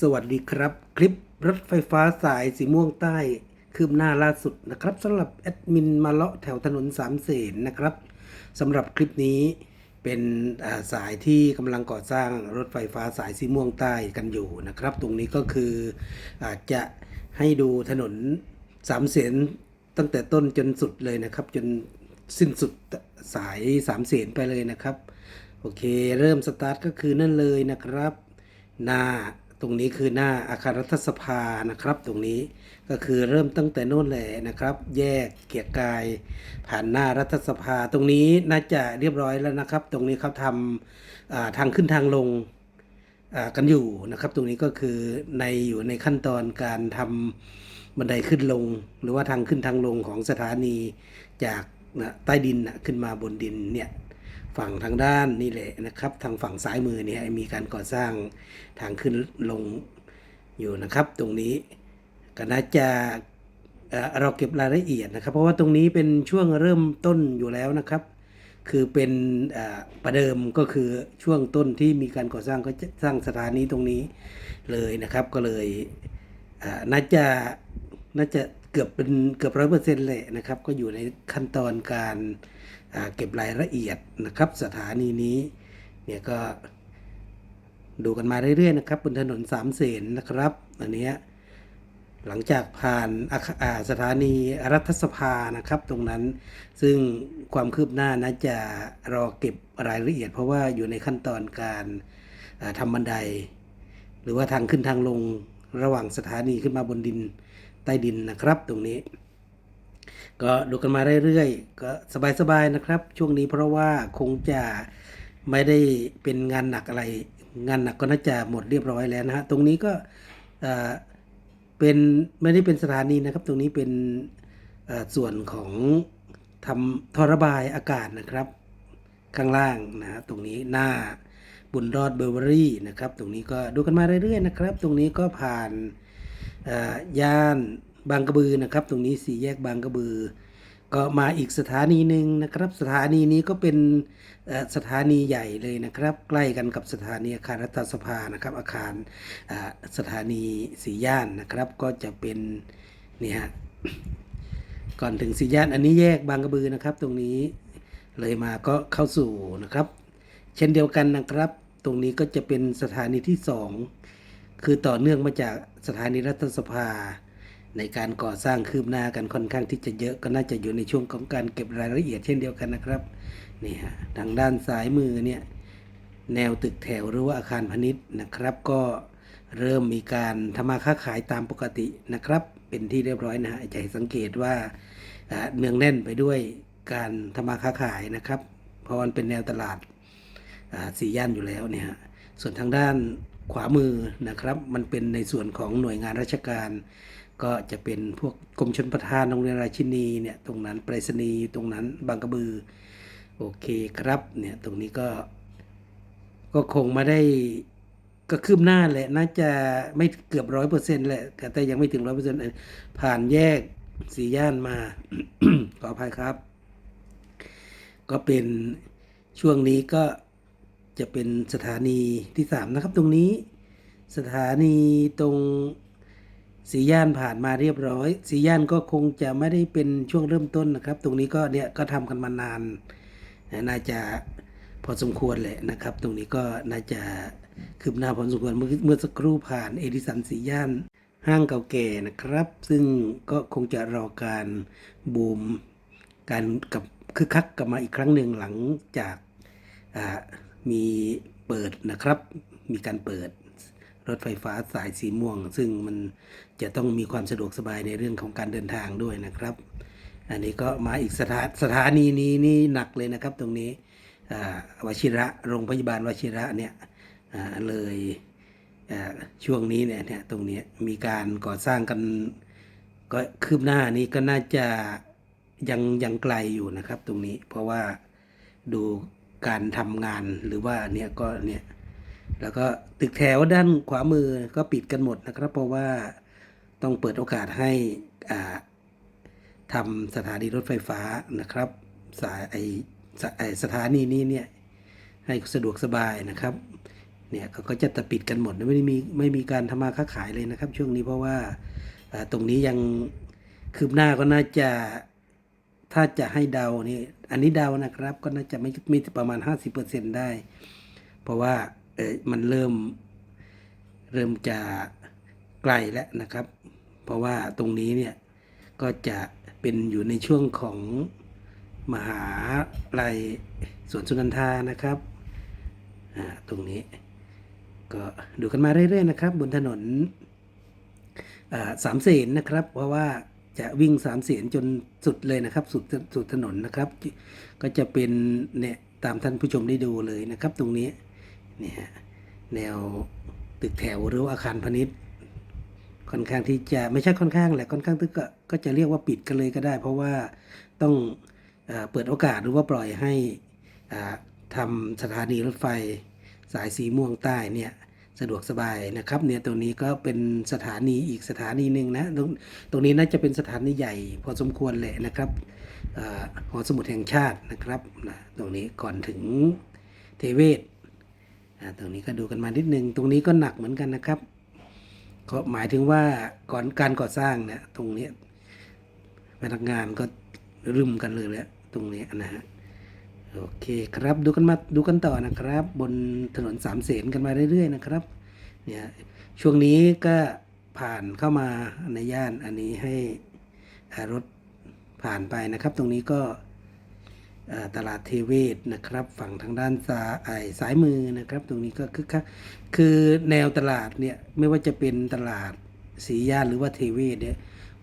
สวัสดีครับ คลิปรถไฟฟ้าสายสีม่วงใต้คืบหน้าล่าสุดนะครับสำหรับแอดมินมาเลาะแถวถนนสามเสนนะครับสำหรับคลิปนี้เป็นสายที่กำลังก่อสร้างรถไฟฟ้าสายสีม่วงใต้กันอยู่นะครับ ตรงนี้ก็คืออาจจะให้ดูถนนสามเสนตั้งแต่ต้นจนสุดเลยนะครับ จนสิ้นสุดสายสามเสนไปเลยนะครับ โอเค เริ่มสตาร์ทก็คือนั่นเลยนะครับหน้า รงนี้คือหน้าอาคารรัฐสภานะครับ ตรงนี้ก็คือเริ่มตั้งแต่โน่นแหละนะครับ แยกเกียรกาย ผ่านหน้ารัฐสภา ตรงนี้น่าจะเรียบร้อยแล้วนะครับ ตรงนี้เขาทำทางขึ้นทางลงกันอยู่นะครับ ตรงนี้ก็คือในอยู่ในขั้นตอนการทำบันไดขึ้นลง หรือว่าทางขึ้นทางลงของสถานีจากนะใต้ดินนะขึ้นมาบนดินเนี่ย ฝั่งทางด้านนี่แหละนะครับ ทางฝั่งซ้ายมือเนี่ยมีการก่อสร้างทางขึ้นลงอยู่นะครับ ตรงนี้ก็น่าจะเเราเก็บรายละเอียดนะครับ เพราะว่าตรงนี้เป็นช่วงเริ่มต้นอยู่แล้วนะครับ คือเป็นประเดิมก็คือช่วงต้นที่มีการก่อสร้างก็จะสร้างสถานีตรงนี้เลยนะครับ ก็เลยน่าจะน่าจะเกือบเป็นเกือบร้อยเปอร์เซ็นต์เลยนะครับ ก็อยู่ในขั้นตอนการ เก็บรายละเอียดนะครับ สถานีนี้เนี่ยก็ดูกันมาเรื่อยๆนะครับบนถนนสามเสนนะครับอันนี้หลังจากผ่านาสถานีรัฐสภานะครับ ตรงนั้นซึ่งความคืบหน้านะจะรอเก็บรายละเอียด เพราะว่าอยู่ในขั้นตอนการาทำบันได หรือว่าทางขึ้นทางลงระหว่างสถานีขึ้นมาบนดินใต้ดินนะครับ ตรงนี้ ก็ดูกันมาเรื่อยๆ ก็สบายๆนะครับ ช่วงนี้เพราะว่าคงจะไม่ได้เป็นงานหนักอะไร งานหนักก็น่าจะหมดเรียบร้อยแล้วนะฮะตรงนี้ก็เป็นไม่ได้เป็นสถานีนะครับ ตรงนี้เป็นส่วนของทำท่อระบายอากาศนะครับ ข้างล่างนะฮะตรงนี้หน้าบุญรอดเบอร์เวอรี่นะครับ ตรงนี้ก็ดูกันมาเรื่อยๆนะครับ ตรงนี้ก็ผ่านย่าน บางกระบือนะครับ ตรงนี้สี่แยกบางกระบือ ก็มาอีกสถานีหนึ่งนะครับ สถานีนี้ก็เป็นสถานีใหญ่เลยนะครับ ใกล้กันกับสถานีอาคารรัฐสภานะครับ อาคารสถานีสี่ย่านนะครับ ก็จะเป็นนี่ฮะก่อนถึงสี่ย่านอันนี้แยกบางกระบือนะครับ ตรงนี้เลยมาก็เข้าสู่นะครับ เช่นเดียวกันนะครับ ตรงนี้ก็จะเป็นสถานีที่สองคือต่อเนื่องมาจากสถานีรัฐสภา ในการก่อสร้างคืบหน้ากันค่อนข้างที่จะเยอะก็น่าจะอยู่ในช่วงของการเก็บรายละเอียดเช่นเดียวกันนะครับนี่ฮะทางด้านซ้ายมือเนี่ยแนวตึกแถวหรือว่าอาคารพาณิชย์นะครับ ก็เริ่มมีการทำมาค้าขายตามปกตินะครับ เป็นที่เรียบร้อยนะฮะจะให้สังเกตว่าเนืองแน่นไปด้วยการทำมาค้าขายนะครับ เพราะมันเป็นแนวตลาดสี่ย่านอยู่แล้วเนี่ยส่วนทางด้านขวามือนะครับ มันเป็นในส่วนของหน่วยงานราชการ ก็จะเป็นพวกกรมชนประทานโรงเรียนราชินีเนี่ยตรงนั้นไปรษณีย์ตรงนั้นบางกระบือ โอเคครับเนี่ยตรงนี้ก็ก็คงมาได้ก็คืบหน้าแหละน่าจะไม่เกือบร้อยเปอร์เซ็นต์แหละแต่ยังไม่ถึงร้อยเปอร์เซ็นต์ผ่านแยกสีย่านมา ขออภัยครับ ก็เป็นช่วงนี้ก็จะเป็นสถานีที่สามนะครับ ตรงนี้สถานีตรง สีย่านผ่านมาเรียบร้อย สีย่านก็คงจะไม่ได้เป็นช่วงเริ่มต้นนะครับ ตรงนี้ก็เนี่ยก็ทำกันมานานน่าจะพอสมควรแหละนะครับ ตรงนี้ก็น่าจะคืบหน้าพอสมควรเมื่อเมื่อสักครู่ผ่านเอดิสันสีย่านห้างเก่าแก่นะครับ ซึ่งก็คงจะรอการบูมการกับคึกคักกลับมาอีกครั้งหนึ่งหลังจากมีเปิดนะครับ มีการเปิด รถไฟฟ้าสายสีม่วง ซึ่งมันจะต้องมีความสะดวกสบายในเรื่องของการเดินทางด้วยนะครับ อันนี้ก็มาอีกสถาสถานีนี้นี่หนักเลยนะครับ ตรงนี้วชิระโรงพยาบาลวชิระเนี่ยเลยช่วงนี้เนี่ยเนี่ยตรงนี้มีการก่อสร้างกันก็คืบหน้านี้ก็น่าจะยังยังไกลอยู่นะครับตรงนี้เพราะว่าดูการทำงานหรือว่าเนี่ยก็เนี่ย แล้วก็ตึกแถวด้านขวามือก็ปิดกันหมดนะครับ เพราะว่าต้องเปิดโอกาสให้อ่าทำสถานีรถไฟฟ้านะครับ สายไอสไอสถานีนี้เนี่ยให้สะดวกสบายนะครับเนี่ยเขาก็จะตะปิดกันหมดไม่ได้มีไม่มีการทำมาค้าขายเลยนะครับ ช่วงนี้เพราะว่าตรงนี้ยังคืบหน้าก็น่าจะถ้าจะให้เดานี่อันนี้เดานะครับก็น่าจะไม่มีประมาณ 50%ได้ เพราะว่า เออมันเริ่มเริ่มจะไกลแล้วนะครับ เพราะว่าตรงนี้เนี่ยก็จะเป็นอยู่ในช่วงของมหาลัยสวนสุนันทานะครับตรงนี้ ก็ดูกันมาเรื่อยๆนะครับ บนถนนสามเสนนะครับ เพราะว่าจะวิ่งสามเสนจนสุดเลยนะครับ สุดสุดถนนนะครับ ก็จะเป็นเนี่ยตามท่านผู้ชมได้ดูเลยนะครับ ตรงนี้ เนี่ยแนวตึกแถวหรือว่าอาคารพาณิชย์ค่อนข้างที่จะไม่ใช่ค่อนข้างแหละค่อนข้างที่ก็ก็จะเรียกว่าปิดกันเลยก็ได้ เพราะว่าต้องเอเปิดโอกาสหรือว่าปล่อยให้อ่าทำสถานีรถไฟสายสีม่วงใต้เนี่ยสะดวกสบายนะครับเนี่ยตรงนี้ก็เป็นสถานีอีกสถานีหนึ่งนะตรงตรงนี้น่าจะเป็นสถานีใหญ่พอสมควรเลยนะครับเออหอสมุดแห่งชาตินะครับนะตรงนี้ก่อนถึงเทเวศ ตรงนี้ก็ดูกันมานิดนึง ตรงนี้ก็หนักเหมือนกันนะครับ ก็หมายถึงว่าก่อนการก่อสร้างเนี่ยตรงนี้พนักงานก็รึมกันเลยแหละตรงนี้นะฮะโอเคครับดูกันมาดูกันต่อนะครับ บนถนนสามเสนกันมาเรื่อยๆนะครับเนี่ยช่วงนี้ก็ผ่านเข้ามาในย่านอันนี้ให้รถผ่านไปนะครับ ตรงนี้ก็ ตลาดเทเวศนะครับ ฝั่งทางด้านซ้ายสายมือนะครับ ตรงนี้ก็คึกคักคือแนวตลาดเนี่ยไม่ว่าจะเป็นตลาดสีย่านหรือว่าเทเวศเนี่ย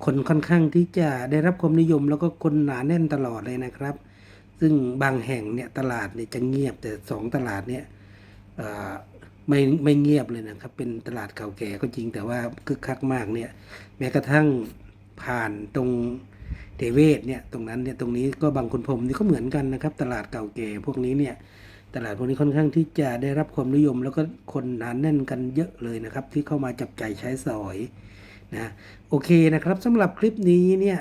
คนค่อนข้างที่จะได้รับความนิยมแล้วก็คนหนาแน่นตลอดเลยนะครับ ซึ่งบางแห่งเนี่ยตลาดเนี่ยจะเงียบแต่สองตลาดเนี่ยไม่ไม่เงียบเลยนะครับ เป็นตลาดเก่าแก่ก็จริงแต่ว่าคึกคักมากเนี่ยแม้กระทั่งผ่านตรง เทเวศเนี่ยตรงนั้นเนี่ยตรงนี้ก็บางคนพรมนี่ก็เหมือนกันนะครับ ตลาดเก่าแก่พวกนี้เนี่ยตลาดพวกนี้ค่อนข้างที่จะได้รับความนิยม แล้วก็คนหนานแน่นกันเยอะเลยนะครับ ที่เข้ามาจับจ่ายใช้สอยนะโอเคนะครับสำหรับคลิปนี้เนี่ย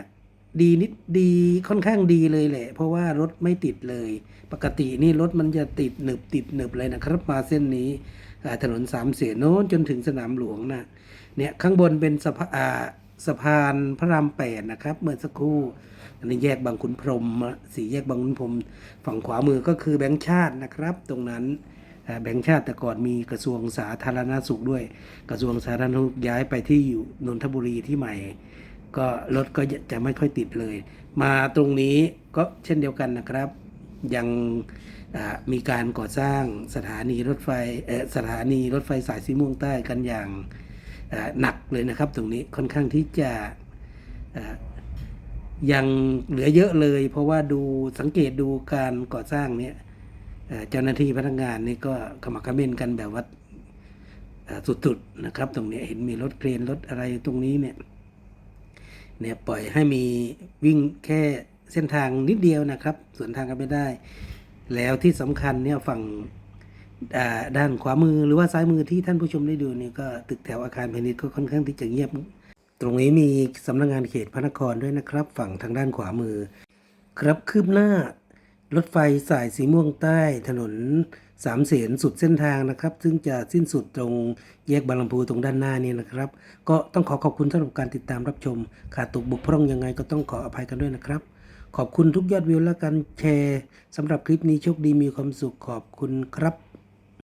ดีนิดดีค่อนข้างดีเลยแหละ เพราะว่ารถไม่ติดเลย ปกตินี่รถมันจะติดหนึบติดหนึบเลยนะครับ มาเส้นนี้ถนนสามเสนโน้นจนถึงสนามหลวงนะเนี่ยข้างบนเป็นสะพาอ่า สะพานพระรามแปดนะครับ เมื่อสักครู่อันนี้แยกบางขุนพรหมสี่แยกบางขุนพรหมฝั่งขวามือก็คือแบงค์ชาตินะครับ ตรงนั้นแบงค์ชาติแต่ก่อนมีกระทรวงสาธารณสุขด้วย กระทรวงสาธารณสุขย้ายไปที่อยู่นนทบุรีที่ใหม่ ก็รถก็จะไม่ค่อยติดเลย มาตรงนี้ก็เช่นเดียวกันนะครับ ยังมีการก่อสร้างสถานีรถไฟสถานีรถไฟสายสีม่วงใต้กันอย่าง หนักเลยนะครับ ตรงนี้ค่อนข้างที่จะยังเหลือเยอะเลย เพราะว่าดูสังเกตดูการก่อสร้างเนี่ยเจ้าหน้าที่พนักงานนี่ก็ขมักขม้นกันแบบว่าสุดๆนะครับ ตรงนี้เห็นมีรถเครนรถอะไรตรงนี้เนี่ยเนี่ยปล่อยให้มีวิ่งแค่เส้นทางนิดเดียวนะครับ ส่วนทางกันไม่ได้ แล้วที่สำคัญเนี่ยฝั่ง ด้านขวามือหรือว่าซ้ายมือที่ท่านผู้ชมได้ดูเนี่ยก็ตึกแถวอาคารพาณิชย์ก็ค่อนข้างที่จะเงียบ ตรงนี้มีสำนักงงานเขตพระนครด้วยนะครับ ฝั่งทางด้านขวามือ ครับคืบหน้ารถไฟสายสีม่วงใต้ถนนสามเสนสุดเส้นทางนะครับ ซึ่งจะสิ้นสุดตรงแยกบางลำพูตรงด้านหน้านี่นะครับ ก็ต้องขอขอบคุณสำหรับการติดตามรับชม ขาดตกบกพร่องยังไงก็ต้องขออภัยกันด้วยนะครับ ขอบคุณทุกยอดวิวและการแชร์สำหรับคลิปนี้โชคดีมีความสุขขอบคุณครับ